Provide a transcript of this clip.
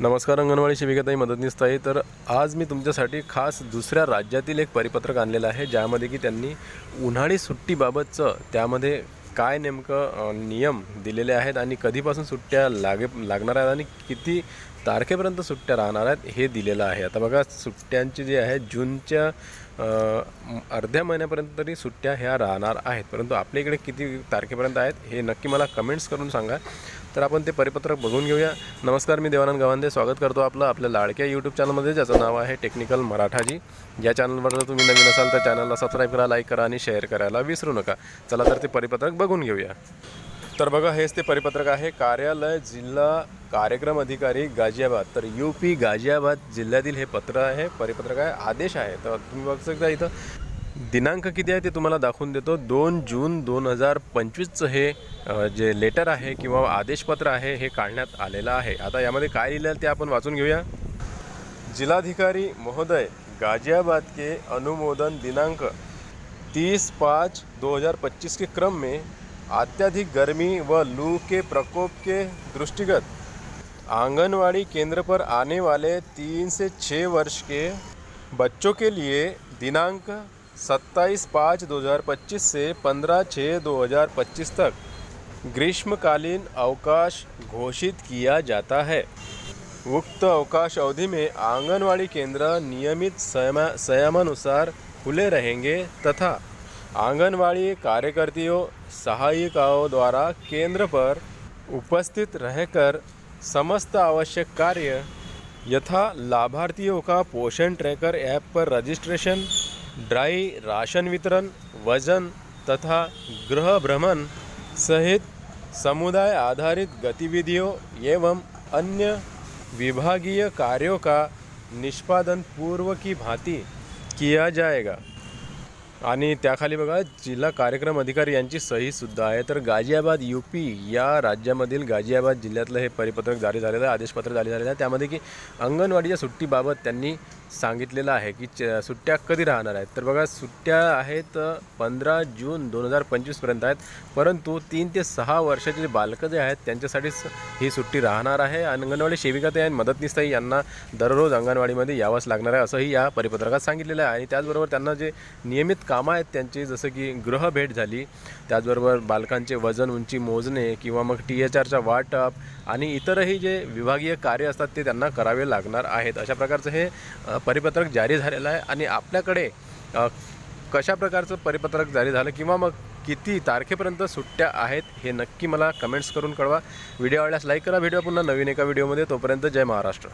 नमस्कार अंगणवाडी शिबिकाताई मदतनीस ताई. तर आज मी तुमच्यासाठी खास दुसऱ्या राज्यातील एक परिपत्रक आणलेलं आहे ज्यामध्ये की त्यांनी उन्हाळी सुट्टीबाबतचं त्यामध्ये काय नेमकं नियम दिलेले आहेत आणि कधीपासून सुट्ट्या लागे लागणार आहेत आणि किती तारखेपर्यंत सुट्ट्या राहणार आहेत हे दिलेलं आहे. आता बघा सुट्ट्यांची जी आहे जूनच्या अर्ध्या महिन्यापर्यंत तरी सुट्ट्या ह्या राहणार आहेत. परंतु आपल्या इकडे किती तारखेपर्यंत आहेत हे नक्की मला कमेंट्स करून सांगा. तर आपण ते परिपत्रक बघून घेऊया. नमस्कार मी देवानंद गवांदे. स्वागत करतो आपलं आपल्या लाडक्या यूट्यूब चॅनलमध्ये ज्याचं नाव आहे टेक्निकल मराठाजी. या चॅनलवर जर तुम्ही नवीन असाल तर चॅनलला सबस्क्राईब करा लाईक करा आणि शेअर करायला विसरू नका. चला तर ते परिपत्रक बघून घेऊया. तर बघा हेच ते परिपत्रक आहे. कार्यालय जिल्हा कार्यक्रम अधिकारी गाझियाबाद तर यू पी गाझियाबाद जिल्ह्यातील हे पत्र आहे परिपत्रक आहे आदेश आहे. तर तुम्ही बघू शकता इथं. दिनांक किती आहे ते तुम्हाला दाखवून देतो. दोन जून दोन हजार पंचवीसचं हे जे लेटर आहे किंवा आदेशपत्र आहे हे काढण्यात आलेलं आहे. आता यामध्ये काय लिहिलं आहे ते आपण वाचून घेऊया. जिल्हाधिकारी महोदय गाजियाबाद के अनुमोदन दिनांक 30 पाँच 2025 के क्रम में अत्यधिक गर्मी व लू के प्रकोप के दृष्टिगत आंगनवाड़ी केंद्र पर आने वाले तीन से छः वर्ष के बच्चों के लिए दिनांक 27 पाँच 2025 से 15 छः 2025 तक ग्रीष्मकालीन अवकाश घोषित किया जाता है। उक्त अवकाश अवधि में आंगनवाड़ी केंद्र नियमित संयमानुसार खुले रहेंगे तथा आंगनवाड़ी कार्यकर्तियों सहायिकाओं द्वारा केंद्र पर उपस्थित रहकर समस्त आवश्यक कार्य यथा लाभार्थियों का पोषण ट्रैकर ऐप पर रजिस्ट्रेशन ड्राई राशन वितरण वजन तथा गृहभ्रमण सहित समुदाय आधारित गतिविधियों एवं अन्य विभागीय कार्यों का निष्पादन पूर्व की भांति किया जाएगा। आणि त्याखाली बघा जिल्हा कार्यक्रम अधिकारी यांची सही सुद्धा आहे. तर गाझियाबाद यू पी या राज्यामधील गाझियाबाद जिल्ह्यातलं हे परिपत्रक जारी झालेलं आहे आदेशपत्र जारी झालेलं आहे. त्यामध्ये की अंगणवाडीच्या सुट्टीबाबत त्यांनी सांगितलेलं आहे की च सुट्ट्या कधी राहणार आहेत? तर बघा सुट्ट्या आहेत पंधरा जून दोन हजार पंचवीसपर्यंत आहेत. परंतु तीन ते सहा वर्षाचे जे बालकं जे आहेत त्यांच्यासाठीच ही सुट्टी राहणार आहे. अंगणवाडी सेविका ते आणि मदतनीसताई यांना दररोज अंगणवाडीमध्ये यावंच लागणार आहे असंही या परिपत्रकात सांगितलेलं आहे. आणि त्याचबरोबर त्यांना जे नियमित कामं आहेत त्यांची जसं की गृहभेट झाली त्याचबरोबर बालकांचे वजन उंची मोजणे किंवा मग टी एच आरचा वाटप आणि इतरही जे विभागीय कार्य असतात ते त्यांना करावे लागणार आहेत. अशा प्रकारचं हे परिपत्रक जारी झालेलं आहे आणि आपल्याकडे कशा प्रकारचं परिपत्रक जारी झालं किंवा मग किती तारखेपर्यंत सुट्ट्या आहेत हे नक्की मला कमेंट्स करून कळवा. व्हिडिओ आवडल्यास लाईक करा. व्हिडिओ पुन्हा नवीन एका व्हिडिओमध्ये तोपर्यंत जय महाराष्ट्र.